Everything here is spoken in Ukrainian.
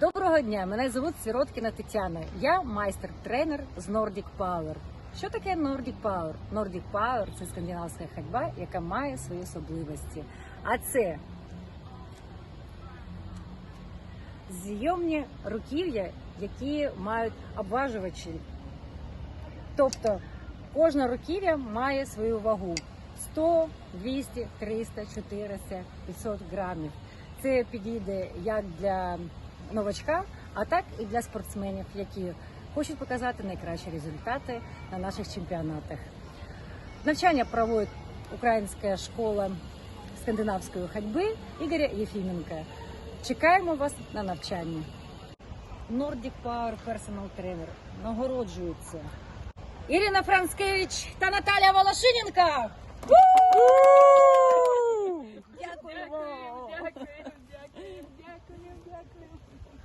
Доброго дня! Мене звуть Сіроткіна Тетяна. Я майстер-тренер з Nordic Power. Що таке Nordic Power? Nordic Power це скандинавська ходьба, яка має свої особливості. А це зйомні руків'я, які мають обважувачі. Тобто кожна руків'я має свою вагу 100, 200, 300, 400, 500 грамів. Це підійде як для новачка, а так і для спортсменів, які хочуть показати найкращі результати на наших чемпіонатах. Навчання проводить Українська школа скандинавської ходьби Ігоря Єфіменка. Чекаємо вас на навчанні. Nordic Power Personal Trainer нагороджується Ірина Францкевич та Наталя Волошиненка. Дякую.